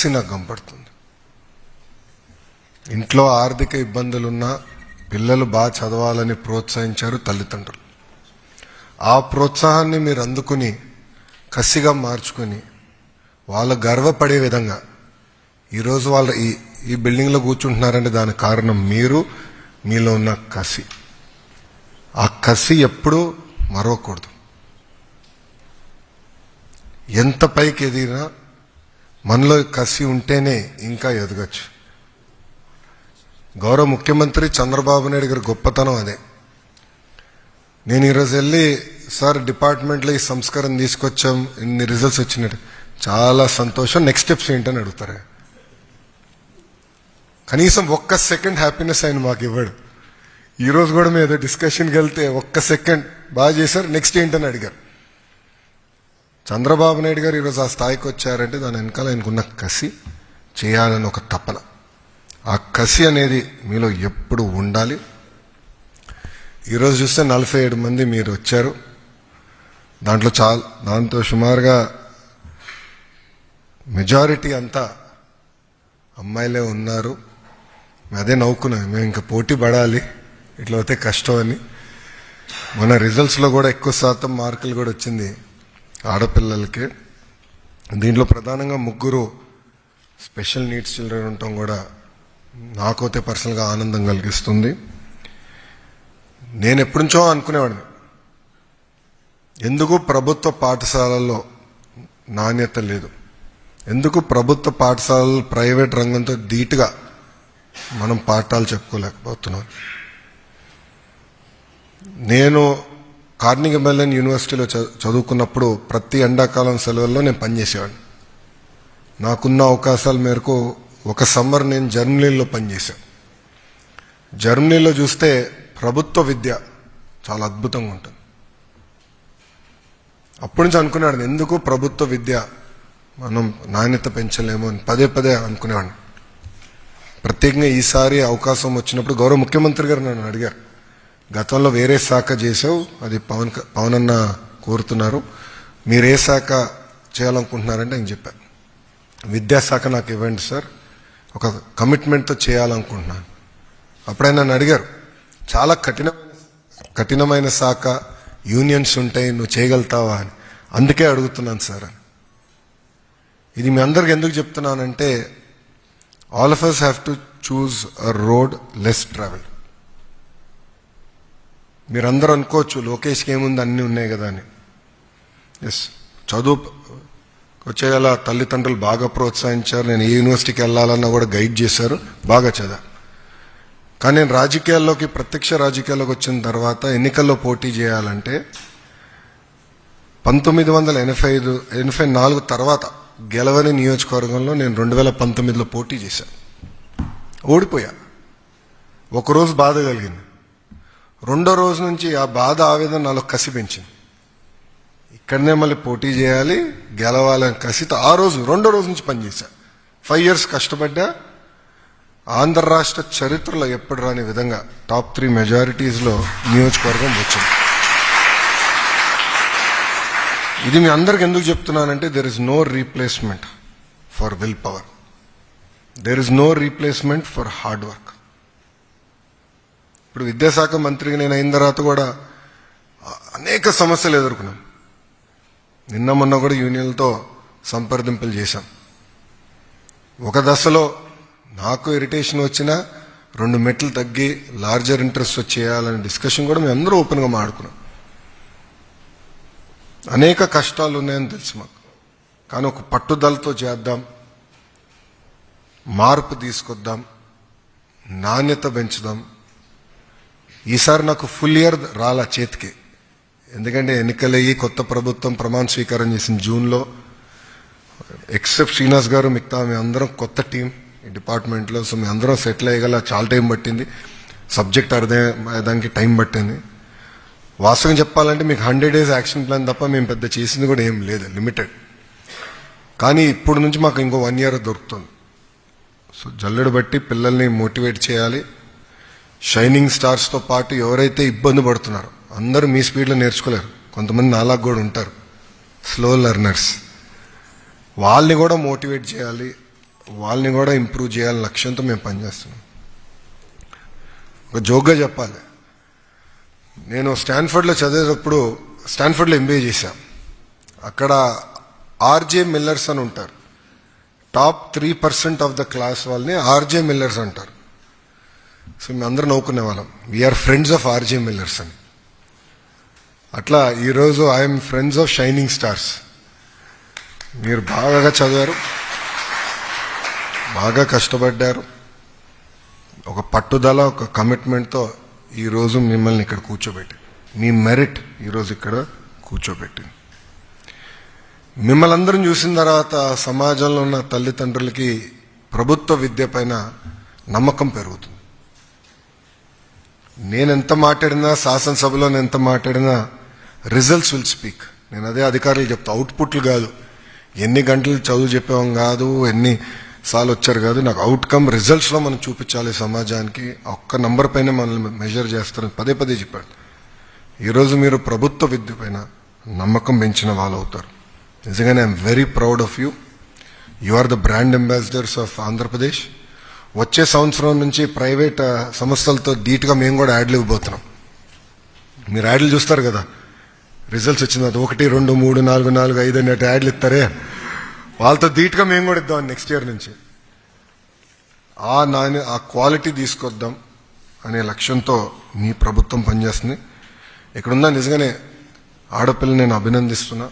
కసి నాకు కనపడుతుంది ఇంట్లో ఆర్థిక ఇబ్బందులున్నా పిల్లలు బాగా చదవాలని ప్రోత్సహించారు తల్లిదండ్రులు. ఆ ప్రోత్సాహాన్ని మీరు అందుకుని కసిగా మార్చుకొని వాళ్ళు గర్వపడే విధంగా ఈరోజు వాళ్ళ ఈ ఈ బిల్డింగ్లో కూర్చుంటున్నారంటే దాని కారణం మీరు మీలో ఉన్న కసి. ఆ కసి ఎప్పుడూ మరవకూడదు. ఎంత పైకి ఎదిగినా మనలో కసి ఉంటేనే ఇంకా ఎదగచ్చు. గౌరవ ముఖ్యమంత్రి చంద్రబాబు నాయుడు గారి గొప్పతనం అదే. నేను ఈరోజు వెళ్ళి సార్ డిపార్ట్మెంట్లో ఈ సంస్కారం తీసుకొచ్చాం ఇన్ని రిజల్ట్స్ వచ్చినట్టు. చాలా సంతోషం. నెక్స్ట్ స్టెప్స్ ఏంటని అడుగుతారు? కనీసం ఒక్క సెకండ్ హ్యాపీనెస్ ఆయన మాకు ఇవ్వడు. ఈరోజు కూడా మేము ఏదో డిస్కషన్కి వెళ్తే ఒక్క సెకండ్ బాగా చేశారు. నెక్స్ట్ ఏంటని అడిగారు. చంద్రబాబు నాయుడు గారు ఈరోజు ఆ స్థాయికి వచ్చారంటే దాని వెనకాల ఆయనకున్న కసి చేయాలని ఒక తపన. ఆ కసి అనేది మీలో ఎప్పుడు ఉండాలి? ఈరోజు చూస్తే నలభై ఏడు మంది మీరు వచ్చారు. దాంట్లో చాలా దాంతో సుమారుగా మెజారిటీ అంతా అమ్మాయిలే ఉన్నారు. మేము అదే నవ్వుకున్నాం. మేము ఇంకా పోటీ పడాలి. ఇట్లా అయితే కష్టం అని. మన రిజల్ట్స్లో కూడా ఎక్కువ శాతం మార్కులు కూడా వచ్చింది. ఆడపిల్లలకి. దీంట్లో ప్రధానంగా ముగ్గురు స్పెషల్ నీడ్స్ చిల్డ్రన్ ఉండటం కూడా నాకైతే పర్సనల్గా ఆనందం కలిగిస్తుంది. నేను ఎప్పటి నుంచో అనుకునేవాడిని. ఎందుకు ప్రభుత్వ పాఠశాలల్లో నాణ్యత లేదు? ఎందుకు ప్రభుత్వ పాఠశాలలు ప్రైవేట్ రంగంతో ధీటుగా మనం పాఠాలు చెప్పుకోలేకపోతున్నాం? నేను కార్నిగ్ మెల్లన్ యూనివర్సిటీలో చదువుకున్నప్పుడు ప్రతి ఎండాకాలం సెలవుల్లో నేను పనిచేసేవాడిని. నాకున్న అవకాశాల మేరకు ఒక సమ్మర్ నేను జర్మనీలో పనిచేశాను. జర్మనీలో చూస్తే ప్రభుత్వ విద్య చాలా అద్భుతంగా ఉంటుంది. అప్పటి నుంచి అనుకున్నాడు ఎందుకు ప్రభుత్వ విద్య మనం నాణ్యత పెంచలేము అని పదే పదే అనుకునేవాడిని. ప్రత్యేకంగా ఈసారి అవకాశం వచ్చినప్పుడు గౌరవ ముఖ్యమంత్రి గారు నన్ను అడిగారు. గతంలో వేరే శాఖ చేసావు అది పవన్ క- పవన్ అన్న కోరుతున్నారు. మీరు ఏ శాఖ చేయాలనుకుంటున్నారంటే నేను చెప్పాను విద్యాశాఖ నాకు ఇవ్వండి సార్. ఒక కమిట్మెంట్తో చేయాలనుకుంటున్నాను. అప్పుడే నన్ను అడిగారు చాలా కఠిన కఠినమైన శాఖ యూనియన్స్ ఉంటాయి నువ్వు చేయగలుగుతావా? అని. అందుకే అడుగుతున్నాను సార్ అని. ఇది మీ అందరికి ఎందుకు చెప్తున్నానంటే all of us have to choose a road less travel మీరందరూ అనుకోవచ్చు లోకేష్కి ఏముంది అన్నీ ఉన్నాయి కదా అని. ఎస్ చదువు వచ్చేలా తల్లిదండ్రులు బాగా ప్రోత్సహించారు నేను ఏ యూనివర్సిటీకి వెళ్ళాలన్నా కూడా గైడ్ చేశారు బాగా చదివా. కానీ నేను రాజకీయాల్లోకి ప్రత్యక్ష రాజకీయాల్లోకి వచ్చిన తర్వాత ఎన్నికల్లో పోటీ చేయాలంటే పంతొమ్మిది వందల ఎనభై ఐదు ఎనభై నాలుగు తర్వాత గెలవని నియోజకవర్గంలో నేను రెండు వేల పంతొమ్మిదిలో పోటీ చేశాను ఓడిపోయా. ఒకరోజు బాధ కలిగింది. రెండో రోజు నుంచి ఆ బాధ ఆవేదన నాలో కసి పెంచింది ఇక్కడనే మళ్ళీ పోటీ చేయాలి గెలవాలని కసితో ఆ రోజు రెండో రోజు నుంచి పనిచేశా. ఫైవ్ ఇయర్స్ కష్టపడ్డా. ఆంధ్ర రాష్ట్ర చరిత్రలో ఎప్పుడు రాని విధంగా టాప్ త్రీ మెజారిటీస్లో నియోజకవర్గం వచ్చింది. ఇది మీ అందరికి ఎందుకు చెప్తున్నానంటే there is no replacement for will power there is no replacement for hard work ఇప్పుడు విద్యాశాఖ మంత్రిగా నేను అయిన తర్వాత కూడా అనేక సమస్యలు ఎదుర్కొన్నాం. నిన్న మొన్న కూడా యూనియన్లతో సంప్రదింపులు చేశాం. ఒక దశలో నాకు ఇరిటేషన్ వచ్చినా రెండు మెట్లు తగ్గి లార్జర్ ఇంట్రెస్ట్ వచ్చేయాలనే డిస్కషన్ కూడా మేము అందరూ ఓపెన్గా మాడుకున్నాం అనేక కష్టాలు ఉన్నాయని తెలుసు మాకు. కానీ ఒక పట్టుదలతో చేద్దాం. మార్పు తీసుకొద్దాం. నాణ్యత పెంచుదాం. ఈసారి నాకు ఫుల్ ఇయర్ రాలా చేతికి. ఎందుకంటే ఎన్నికలయ్యి కొత్త ప్రభుత్వం ప్రమాణ స్వీకారం చేసిన జూన్లో ఎక్సెప్ట్ శ్రీనివాస్ గారు మిగతా మీ అందరం కొత్త టీం ఈ డిపార్ట్మెంట్లో సో మీ అందరం సెటిల్ అయ్యగల చాలా టైం పట్టింది. సబ్జెక్ట్ అర్థం టైం పట్టింది. వాస్తవం చెప్పాలంటే మీకు హండ్రెడ్ డేస్ యాక్షన్ ప్లాన్ తప్ప మేము పెద్ద చేసింది కూడా ఏం లేదు లిమిటెడ్ కానీ ఇప్పుడు నుంచి మాకు ఇంకో వన్ ఇయర్ దొరుకుతుంది. సో జల్లెడు బట్టి పిల్లల్ని మోటివేట్ చేయాలి. షైనింగ్ స్టార్స్తో పాటు ఎవరైతే ఇబ్బంది పడుతున్నారో అందరూ మీ స్పీడ్లో నేర్చుకోలేరు. కొంతమంది నాలాగా కూడా ఉంటారు. స్లో లెర్నర్స్ వాళ్ళని కూడా మోటివేట్ చేయాలి. వాళ్ళని కూడా ఇంప్రూవ్ చేయాలని లక్ష్యంతో మేము పనిచేస్తున్నాం. ఒక జోక్గా చెప్పాలి. నేను స్టాన్ఫర్డ్లో చదివేటప్పుడు స్టాన్ఫర్డ్లో ఎంబీఏ చేశాం. అక్కడ ఆర్జే మిల్లర్స్ అని ఉంటారు. Top three percent of the class వాళ్ళని ఆర్జే మిల్లర్స్ అంటారు. సో మేము అందరూ నవ్వుకునే వాళ్ళం. We are friends of RJ Millers అని. అట్లా ఈరోజు I'm friends of shining stars మీరు బాగా చదివారు. బాగా కష్టపడ్డారు. ఒక పట్టుదల ఒక కమిట్మెంట్తో ఈరోజు మిమ్మల్ని ఇక్కడ కూర్చోబెట్టి మీ మెరిట్ ఈరోజు ఇక్కడ కూర్చోబెట్టి. మిమ్మల్ని అందరం చూసిన తర్వాత సమాజంలో ఉన్న తల్లిదండ్రులకి ప్రభుత్వ విద్య పైన నమ్మకం పెరుగుతుంది. నేను ఎంత మాట్లాడినా శాసనసభలో నేను ఎంత మాట్లాడినా రిజల్ట్స్ విల్ స్పీక్ నేను అదే అధికారులు చెప్తా అవుట్పుట్లు కాదు. ఎన్ని గంటలు చదువు చెప్పాం కాదు ఎన్ని సార్లు వచ్చారు కాదు నాకు అవుట్కమ్ రిజల్ట్స్లో మనం చూపించాలి సమాజానికి. ఒక్క నంబర్ పైన మనల్ని మెజర్ చేస్తారని పదే పదే చెప్పాడు. ఈరోజు మీరు ప్రభుత్వ విద్య పైన నమ్మకం పెంచిన వాళ్ళు అవుతారు నిజంగానే I'm very proud of you you are the brand ambassadors of Andhra Pradesh వచ్చే సంవత్సరం నుంచి ప్రైవేట్ సంస్థలతో ధీటుగా మేము కూడా యాడ్లు ఇవ్వబోతున్నాం. మీరు యాడ్లు చూస్తారు కదా. రిజల్ట్స్ వచ్చిన తర్వాత ఒకటి రెండు మూడు నాలుగు నాలుగు ఐదు అన్నట్టు యాడ్లు ఇస్తారే? వాళ్ళతో ధీటుగా మేము కూడా ఇద్దాం నెక్స్ట్ ఇయర్ నుంచి. ఆ నాణ్య ఆ క్వాలిటీ తీసుకొద్దాం అనే లక్ష్యంతో మీ ప్రభుత్వం పనిచేస్తుంది. ఇక్కడున్న నిజంగానే ఆడపిల్లని నేను అభినందిస్తున్నా.